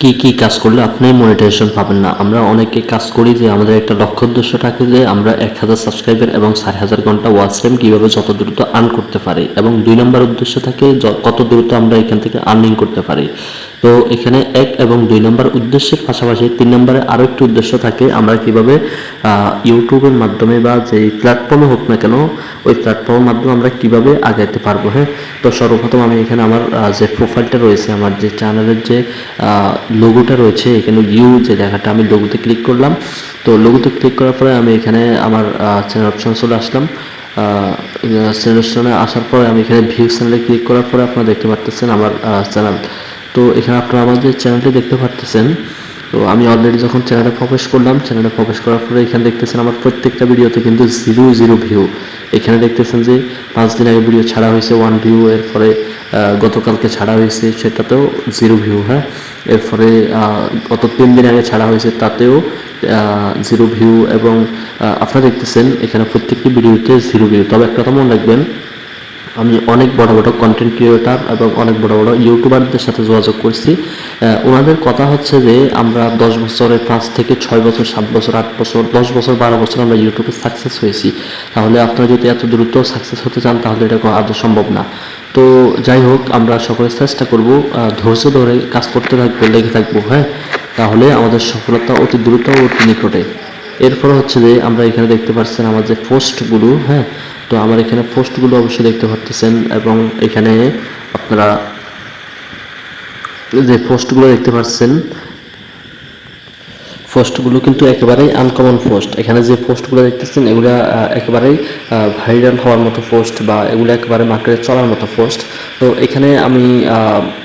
কি কি কাজ করলে আপনি মনিটাইজেশন পাবেন না? আমরা অনেকে কাজ করি যে আমাদের একটা লক্ষ্য উদ্দেশ্য থাকে যে আমরা এক হাজার সাবস্ক্রাইবার এবং ষাট হাজার ঘণ্টা ওয়াচ টাইম কীভাবে যত দ্রুত আর্ন করতে পারি এবং দুই নম্বর উদ্দেশ্য থাকে কত দ্রুত আমরা এখান থেকে আর্নিং করতে পারি। তো এখানে এক এবং দুই নম্বর উদ্দেশ্যের পাশাপাশি তিন নম্বরে আরও একটি উদ্দেশ্য থাকে, আমরা কীভাবে ইউটিউবের মাধ্যমে বা যে প্ল্যাটফর্মে হোক না কেন, ওই প্ল্যাটফর্মের মাধ্যমে আমরা কীভাবে আগাইতে পারব হ্যাঁ? তো সর্বপ্রথম আমি এখানে আমার যে প্রোফাইলটা রয়েছে, আমার যে চ্যানেলের যে লোগোটা রয়েছে, এখানে ভিউ যে লেখাটা, আমি লোগোতে ক্লিক করলাম। তো লোগোতে ক্লিক করার পরে আমি এখানে আমার চ্যানেল অপশন চলে আসলাম। চ্যানেল আসার পরে আমি এখানে ভিউ চ্যানেলে ক্লিক করার পরে আপনারা দেখতে পাচ্ছেন আমার চ্যানেল তো এখানে আপনারা আমাদের চ্যানেলটি দেখতে পারতেছেন। তো আমি অলরেডি যখন চ্যানেলে প্রবেশ করলাম চ্যানেলে প্রবেশ করার পরে এখানে দেখতেছেন আমার প্রত্যেকটা ভিডিওতে কিন্তু জিরো জিরো ভিউ এখানে দেখতেছেন যে পাঁচ দিন আগে ভিডিও ছাড়া হয়েছে ওয়ান ভিউ এরপরে গতকালকে ছাড়া হয়েছে, সেটাতেও জিরো ভিউ হ্যাঁ? এরপরে গত তিন দিন আগে ছাড়া হয়েছে, তাতেও জিরো ভিউ এবং আপনারা দেখতেছেন এখানে প্রত্যেকটি ভিডিওতে জিরো ভিউ তবে একটা কথা মনে রাখবেন আমি অনেক বড় বড় কন্টেন্ট ক্রিয়েটার এবং অনেক বড় বড় ইউটিউবারদের সাথে যোগাযোগ করছি। ওনাদের কথা হচ্ছে যে, আমরা দশ বছরের পাঁচ থেকে ছয় বছর, সাত বছর, আট বছর, দশ বছর, বারো বছর আমরা ইউটিউবে সাকসেস হয়েছি। তাহলে আপনারা যদি এত দ্রুত সাকসেস হতে চান, তাহলে এটা আদৌ সম্ভব না। তো যাই হোক, আমরা সকলে চেষ্টা করব ধৈর্য ধরে কাজ করতে থাকব, লেগে থাকব হ্যাঁ? তাহলে আমাদের সফলতা অতি দ্রুত অতি নিকটে। এরপর হচ্ছে যে, আমরা এখানে দেখতে পাচ্ছেন আমার যে পোস্টগুলো হ্যাঁ? তো আমার এখানে পোস্টগুলো অবশ্যই দেখতে পাচ্ছেন এবং এখানে আপনারা যে পোস্টগুলো দেখতে পাচ্ছেন পোস্টগুলো কিন্তু একেবারেই আনকমন পোস্ট। এখানে যে পোস্টগুলো দেখতেছেন, এগুলো একেবারেই ভাইরাল হওয়ার মতো পোস্ট বা এগুলো একেবারে মার্কেটে চলার মতো পোস্ট। তো এখানে আমি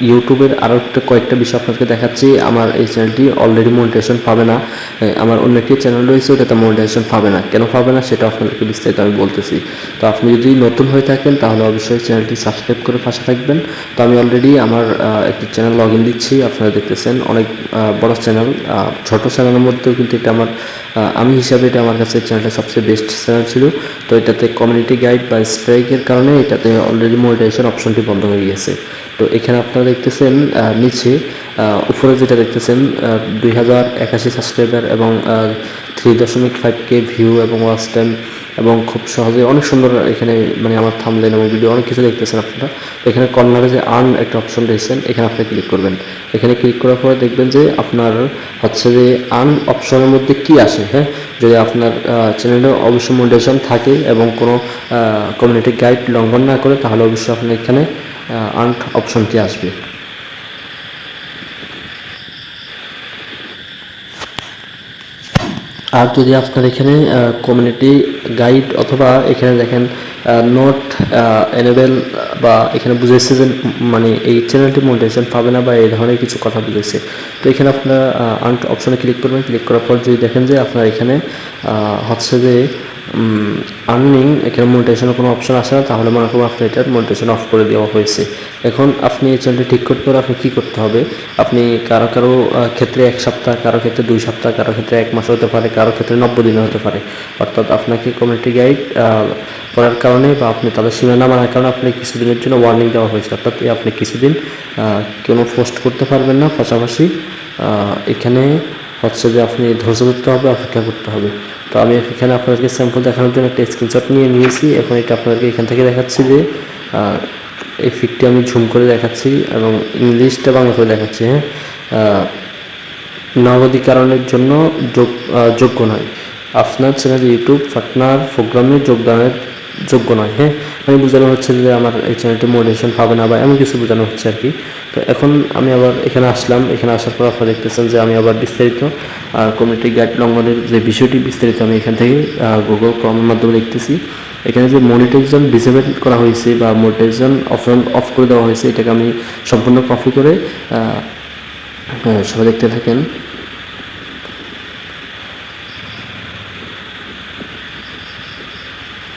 ইউটিউবের আরও একটা কয়েকটা বিষয় আপনাকে দেখাচ্ছি। আমার এই চ্যানেলটি অলরেডি মনিটাইজেশন পাবে না। আমার অন্য একটি চ্যানেল রয়েছে, ওটাতে মনিটাইজেশন পাবে না। কেন পাবে না সেটা আপনাদেরকে বিস্তারিত আমি বলতেছি। তো আপনি যদি নতুন হয়ে থাকেন, তাহলে অবশ্যই চ্যানেলটি সাবস্ক্রাইব করে পাশে থাকবেন। তো আমি অলরেডি আমার একটি চ্যানেল লগ ইন দিচ্ছি, আপনারা দেখতেছেন। অনেক বড় চ্যানেল ছোট চ্যানেলের মধ্যেও কিন্তু এটা আমার আমি হিসাবে এটা আমার কাছে চ্যানেলটা সবচেয়ে বেস্ট চ্যানেল ছিল। তো এটাতে কমিউনিটি গাইড বা স্ট্রাইকের কারণে এটাতে অলরেডি মনিটাইজেশন অপশনটি বন্ধ হয়ে গেছে তো এখানে আপনারা দেখতেছেন নিচে উপরে যেটা দেখতেছেন দুই হাজার একাশি সাবস্ক্রাইবার এবং থ্রি দশমিক ফাইভ কে ভিউ এবং ওয়াচ টাইম এবং খুব সহজে অনেক সুন্দর এখানে মানে আমার থামলেন এবং ভিডিও অনেক কিছু দেখতেছেন আপনারা। এখানে কর্নারে যে আর্ন একটা অপশন রয়েছেন এখানে আপনি ক্লিক করবেন। এখানে ক্লিক করার পরে দেখবেন যে আপনার হচ্ছে যে আর্ন অপশনের মধ্যে কি আসে হ্যাঁ? যদি আপনার চ্যানেলে অবশ্যই মোটিভেশন থাকে এবং কোনো কমিউনিটি গাইড লঙ্ঘন না করে, তাহলে অবশ্যই আপনার এখানে আর্ন অপশনটি আসবে। আর যদি আপনার এখানে কমিউনিটি গাইড অথবা এখানে দেখেন নোট এনেবেল বা এখানে বুঝেছে যে মানে এই চ্যানেলটি মনিটাইজেশন পাবে না বা এই ধরনের কিছু কথা বুঝেছে তো এখানে আপনারা আন অপশনে ক্লিক করবেন। ক্লিক করার পর যদি দেখেন যে আপনার এখানে হচ্ছে যে আর্নিং এখানে মোটিভেশনের কোনো অপশন আসে না, তাহলে মনে করুন আপনার এটার মোটিভেশন অফ করে দেওয়া হয়েছে। এখন আপনি এই চ্যানেলটি ঠিক করতে হলে আপনি কী করতে হবে? আপনি কারও কারও ক্ষেত্রে এক সপ্তাহ, কারও ক্ষেত্রে দুই সপ্তাহ, কারও ক্ষেত্রে এক মাস হতে পারে, কারও ক্ষেত্রে নব্বই দিনে হতে পারে। অর্থাৎ আপনাকে কমিউনিটি গাইড করার কারণে বা আপনি তাদের সীমানা মানার কারণে আপনি কিছুদিনের জন্য ওয়ার্নিং দেওয়া হয়েছে। অর্থাৎ আপনি কিছুদিন কোনো পোস্ট করতে পারবেন না। পাশাপাশি এখানে হচ্ছে যে আপনি ধৈর্য ধরতে হবে, অপেক্ষা করতে হবে। তো আমি এখানে আপনাদেরকে স্যাম্পল দেখানোর জন্য একটা স্ক্রিনশট নিয়ে নিয়েছি। এখন এটা আপনাদেরকে এখান থেকে দেখাচ্ছি যে এই ফিকটি আমি ঝুম করে দেখাচ্ছি এবং ইংলিশটা বাংলা করে দেখাচ্ছি হ্যাঁ? নগদীকরণের জন্য যোগ যোগ্য নয়। আপনার চ্যানেল, ইউটিউব পার্টনার প্রোগ্রামে যোগদানের যোগ্য নয় হ্যাঁ? আমি বোঝানো হচ্ছে যে আমার এই চ্যানেলটি মোটিভেশন পাবে না বা এমন কিছু বোঝানো হচ্ছে আর কি। তো এখন আমি আবার এখানে আসলাম। এখানে আসার পর আপনারা দেখতেছেন যে আমি আবার বিস্তারিত কমিউনিটি গাইড লঙ্ঘনের যে বিষয়টি বিস্তারিত আমি এখান থেকে গুগল ক্রমের মাধ্যমে দেখতেছি। এখানে যে মনিটাইজেশন ডিসেবল করা হয়েছে বা মনিটাইজেশন অপশন অফ করে দেওয়া হয়েছে, এটাকে আমি সম্পূর্ণ কপি করে সবাই দেখতে থাকেন।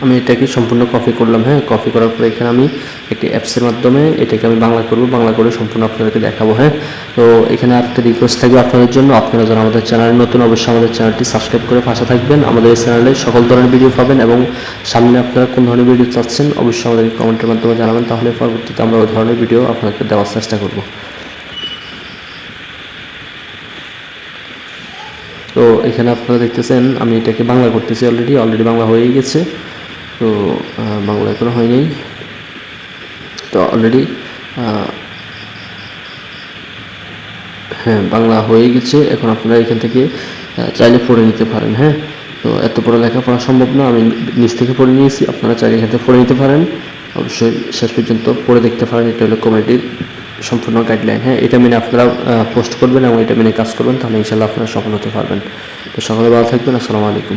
আমি এটাকে সম্পূর্ণ কপি করলাম হ্যাঁ? কপি করার পরে এখানে আমি একটি অ্যাপসের মাধ্যমে এটাকে আমি বাংলা করব, বাংলা করে সম্পূর্ণ আপনাদেরকে দেখাবো হ্যাঁ? তো এখানে আরেকটা রিকোয়েস্ট থাকবে আপনাদের জন্য। আপনারা যারা আমাদের চ্যানেলে নতুন, অবশ্যই আমাদের চ্যানেলটি সাবস্ক্রাইব করে পাশে থাকবেন। আমাদের এই চ্যানেলে সকল ধরনের ভিডিও পাবেন এবং সামনে আপনারা কোন ধরনের ভিডিও চাচ্ছেন, অবশ্যই আমাদের কমেন্টের মাধ্যমে জানাবেন। তাহলে পরবর্তীতে আমরা ওই ধরনের ভিডিও আপনাদেরকে দেওয়ার চেষ্টা করব। তো এখানে আপনারা দেখতেছেন, আমি এটাকে বাংলা করতেছি অলরেডি অলরেডি বাংলা হয়েই গেছে। তো বাংলা এখনও হয়নি। তো অলরেডি হ্যাঁ বাংলা হয়ে গেছে। এখন আপনারা এখান থেকে চাইলে পড়ে নিতে পারেন হ্যাঁ? তো এত বড় লেখাপড়া সম্ভব না। আমি নিচ থেকে পড়ে নিয়েছি। আপনারা চাইলে এখান থেকে পড়ে নিতে পারেন। অবশ্যই শেষ পর্যন্ত পড়ে দেখতে পারেন। এটা হলো কমিটির সম্পূর্ণ গাইডলাইন হ্যাঁ? এটা মেনে আপনারা পোস্ট করবেন এবং এটা মেনে কাজ করবেন। তাহলে ইনশাল্লাহ আপনারা সফল হতে পারবেন। তো সকলে ভালো থাকবেন। আসসালামু আলাইকুম।